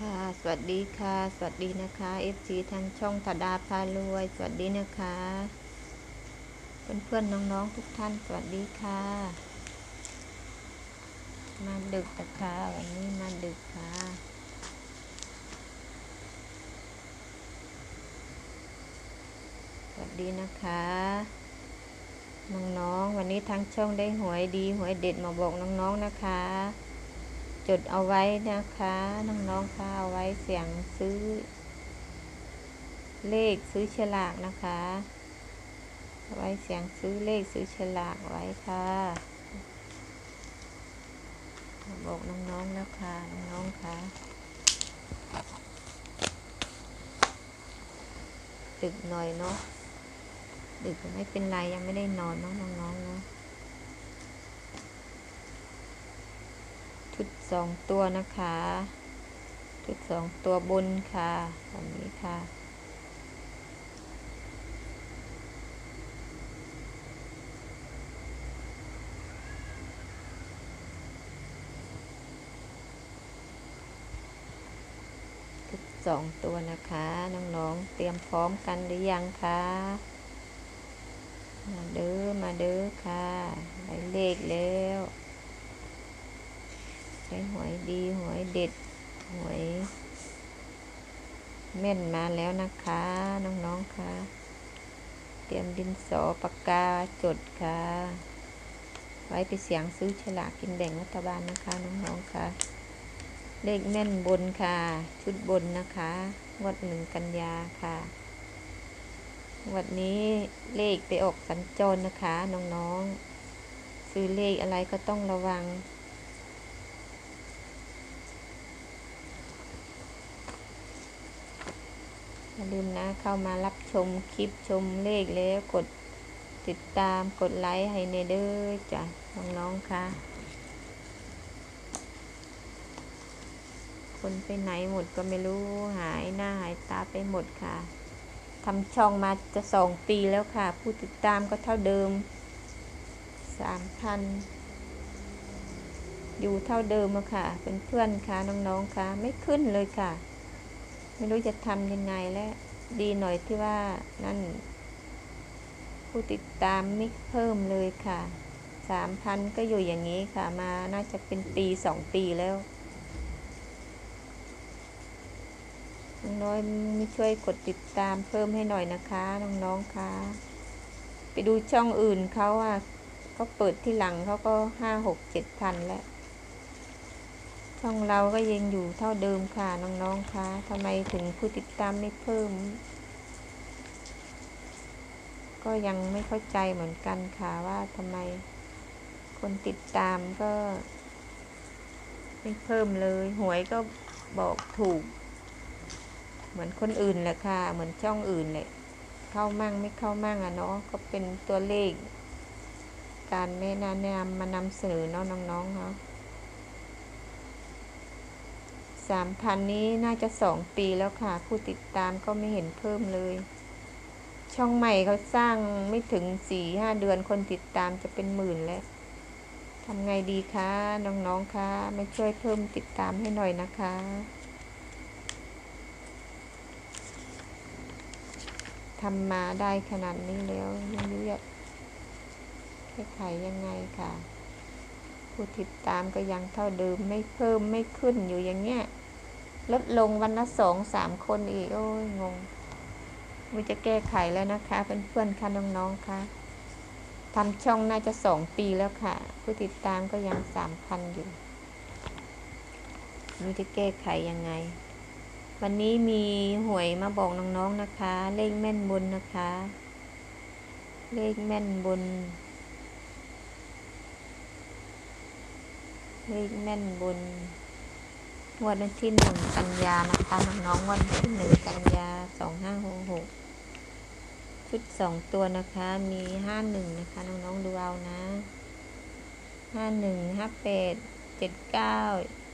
ค่ะ สวัสดีค่ะ สวัสดีนะคะ FC ทางช่องธดาพารวย สวัสดีนะคะเพื่อนเพื่อนๆน้องๆทุกท่าน สวัสดีค่ะ มาดึกนะคะวันนี้มาดึกค่ะสวัสดีนะคะน้องๆวันนี้ทางช่องได้หวยดีหวยเด็ดมาบอกน้องๆนะคะ จดเอาไว้นะคะน้องๆค่ะเอาไว้เสียงซื้อ เลขซื้อฉลากนะคะเอาไว้เสียงซื้อเลขซื้อฉลากไว้ค่ะบอกน้องๆแล้วค่ะน้องๆค่ะดึกหน่อยเนาะดึกไม่เป็นไรยังไม่ได้นอนน้องๆเนาะ ชุดสองตัวนะคะ ชุดสองตัวบนค่ะแบบนี้ค่ะ ชุดสองตัวนะคะ น้องๆ เตรียมพร้อมกันหรือยังคะมาเด้อ มาเด้อค่ะ ได้เลขแล้ว ได้หวยดีหวยเด็ดหวยแม่นมาแล้วนะคะ น้องๆค่ะ เตรียมดินสอปากกาจดค่ะ ไว้ไปเสียงซื้อฉลากกินแบ่งรัฐบาลนะคะ น้องๆค่ะ เลขแม่นบนค่ะ ชุดบนนะคะงวดหนึ่งกันยาค่ะวันนี้เลขไปออกสัญจรนะคะ น้องๆ ซื้อเลขอะไรก็ต้องระวัง อย่าลืมนะเข้ามารับชมคลิปชมเลขแล้วกดติดตามกดไลค์ให้เนเด้อจ้ะน้องๆค่ะ คนไปไหนหมดก็ไม่รู้หายหน้าหายตาไปหมดค่ะทำช่องมาจะสองปีแล้วค่ะ ผู้ติดตามก็เท่าเดิมสามพันอยู่เท่าเดิมอะค่ะ เป็นเพื่อนค่ะน้องๆค่ะ ไม่ขึ้นเลยค่ะ ไม่รู้จะทำยังไงและดีหน่อยที่ว่านั่น ผู้ติดตามไม่เพิ่มเลยค่ะสามพันก็อยู่อย่างนี้ค่ะมาน่าจะเป็นปีสองปีแล้วน้อยไม่ช่วยกดติดตามเพิ่มให้หน่อยนะคะ น้องๆค่ะไปดูช่องอื่นเขาอะเขาเปิดที่หลังเขาก็ห้าหกเจ็ดพันแล้ว ช่องเราก็ยังอยู่เท่าเดิมค่ะน้องๆคะทำไมถึงผู้ติดตามไม่เพิ่ม ก็ยังไม่เข้าใจเหมือนกันค่ะว่าทำไมคนติดตามก็ ไม่เพิ่มเลย หวยก็บอกถูก เหมือนคนอื่นแหละค่ะ เหมือนช่องอื่นแหละเข้ามั่งไม่เข้ามั่งอะเนาะก็เป็นตัวเลข การแนะนำมานำเสนอเนาะน้องๆเนาะ สามพันนี้น่าจะสองปีแล้วค่ะ ผู้ติดตามก็ไม่เห็นเพิ่มเลย ช่องใหม่เขาสร้างไม่ถึงสี่ห้าเดือนคนติดตามจะเป็นหมื่นแล้วทำไงดีคะ น้องๆคะไม่ช่วยเพิ่มติดตามให้หน่อยนะคะทำมาได้ขนาดนี้แล้วยังรู้จะแก้ไขยังไงค่ะ ผู้ติดตามก็ยังเท่าเดิมไม่เพิ่มไม่ขึ้นอยู่อย่างเงี้ย ลดลงวันละสองสามคนอีก โอ้ยงงมันจะแก้ไขแล้วนะคะเพื่อนๆค่ะน้องๆค่ะทำช่องน่าจะสองปีแล้วค่ะ ผู้ติดตามก็ยังสามพันอยู่มันจะแก้ไขยังไง วันนี้มีหวยมาบอกน้องๆนะคะ เลขแม่นบนนะคะ เลขแม่นบน เลขแม่นบน วันที่หนึ่งกันยานะคะน้องๆวันที่หนึ่งกันยาสองห้าหกหกชุดสองตัวนะคะ มีห้าหนึ่งนะคะน้องๆดูเอานะห้าหนึ่งห้าแปดเจ็ดเก้า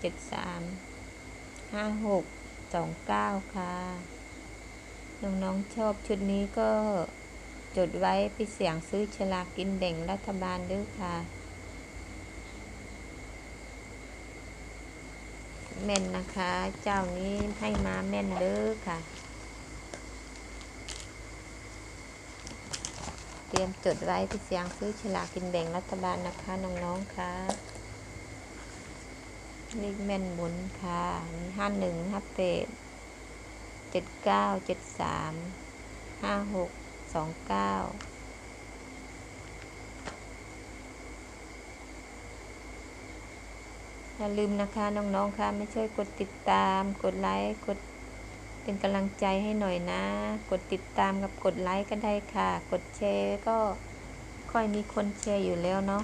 เจ็ดสามห้าหกสองเก้าค่ะ น้องๆชอบชุดนี้ก็จดไว้ไปเสียงซื้อฉลากกินแบ่งรัฐบาลด้วยค่ะ แม่นนะคะ เจ้านี้ให้มาแม่นเด้อค่ะ เตรียมจดไว้ที่เสียงซื้อฉลากกินแบ่งรัฐบาลนะคะน้องๆค่ะเลขแม่นบนค่ะมีห้าหนึ่งห้าแปดเจ็ดเก้าเจ็ดสามห้าหกสองเก้า อย่าลืมนะคะน้องๆค่ะไม่ช่วยกดติดตาม กดไลค์กดเป็นกำลังใจให้หน่อยนะ กดติดตามกับกดไลค์ก็ได้ค่ะ กดแชร์ก็ค่อยมีคนแชร์อยู่แล้วเนาะ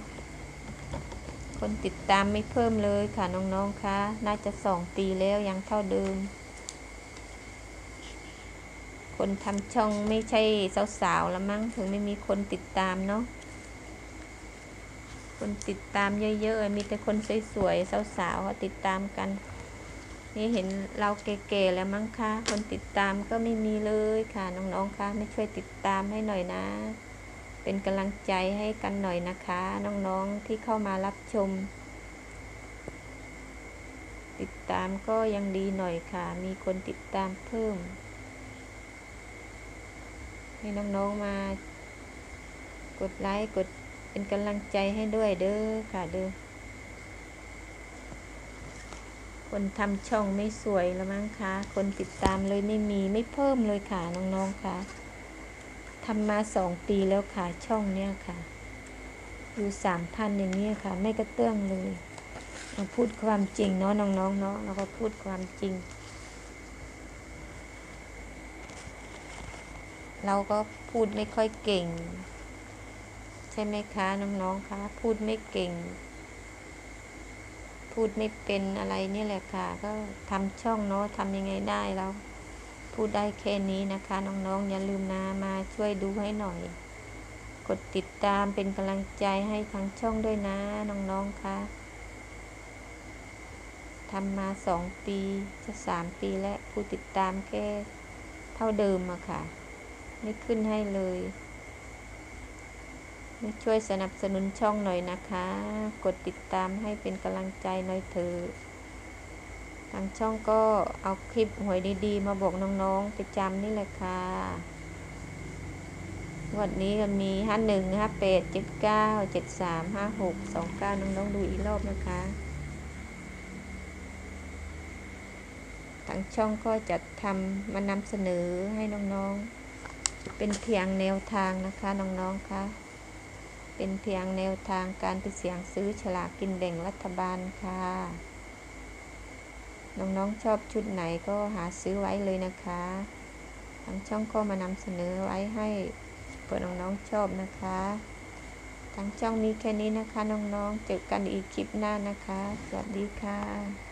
คนติดตามไม่เพิ่มเลยค่ะน้องๆค่ะน่าจะสองปีแล้วยังเท่าเดิม คนทำช่องไม่ใช่สาวๆแล้วมั้งถึงไม่มีคนติดตามเนาะ คนติดตามเยอะๆ มีแต่คนสวยๆ สาวๆเขาติดตามกัน นี่เห็นเราเก๋ๆแล้วมั้งคะ คนติดตามก็ไม่มีเลยค่ะ น้องๆ คะไม่ช่วยติดตามให้หน่อยนะ เป็นกำลังใจให้กันหน่อยนะคะ น้องๆ ที่เข้ามารับชม ติดตามก็ยังดีหน่อยค่ะ มีคนติดตามเพิ่ม ให้น้องๆ มากดไลค์ กด เป็นกำลังใจให้ด้วยเด้อค่ะเด้อคนทำช่องไม่สวยแล้วมั้งคะคนติดตามเลยไม่มีไม่เพิ่มเลยค่ะน้องๆค่ะทำมาสองปีแล้วค่ะช่องเนี้ยค่ะ อยู่สามพันอย่างเงี้ยค่ะ ไม่กระเตื้องเลยเราพูดความจริงเนาะน้องๆเนาะเราก็พูดความจริง เราก็พูดไม่ค่อยเก่ง ใช่ไหมคะน้องๆคะพูดไม่เก่ง พูดไม่เป็นอะไรนี่แหละค่ะ ก็ทำช่องเนาะทำยังไงได้เราพูดได้แค่นี้นะคะ น้องๆ อย่าลืมนะมาช่วยดูให้หน่อย กดติดตามเป็นกำลังใจให้ทางช่องด้วยนะน้องๆคะทำมาสองปีจะสามปีแล้วผู้ติดตามแค่เท่าเดิมอะค่ะ ไม่ขึ้นให้เลย ช่วยสนับสนุนช่องหน่อยนะคะ กดติดตามให้เป็นกำลังใจหน่อยเถอะทางช่องก็เอาคลิปหวยดีๆ มาบอกน้องๆประจำนี่แหละค่ะ วันนี้ก็มีห้าหนึ่งห้าแปดเจ็ดเก้าเจ็ดสามห้าหกสองเก้าน้องๆดูอีกรอบนะคะทางช่องก็จะทำมานำเสนอให้น้องๆ เป็นเพียงแนวทางนะคะน้องๆค่ะ เป็นเพียงแนวทางการไปเสี่ยงซื้อฉลากกินแบ่งรัฐบาลค่ะ น้องๆชอบชุดไหนก็หาซื้อไว้เลยนะคะทางช่องก็มานำเสนอไว้ให้เพื่อน้องๆชอบนะคะทางช่องมีแค่นี้นะคะน้องๆเจอกันอีกคลิปหน้านะคะ สวัสดีค่ะ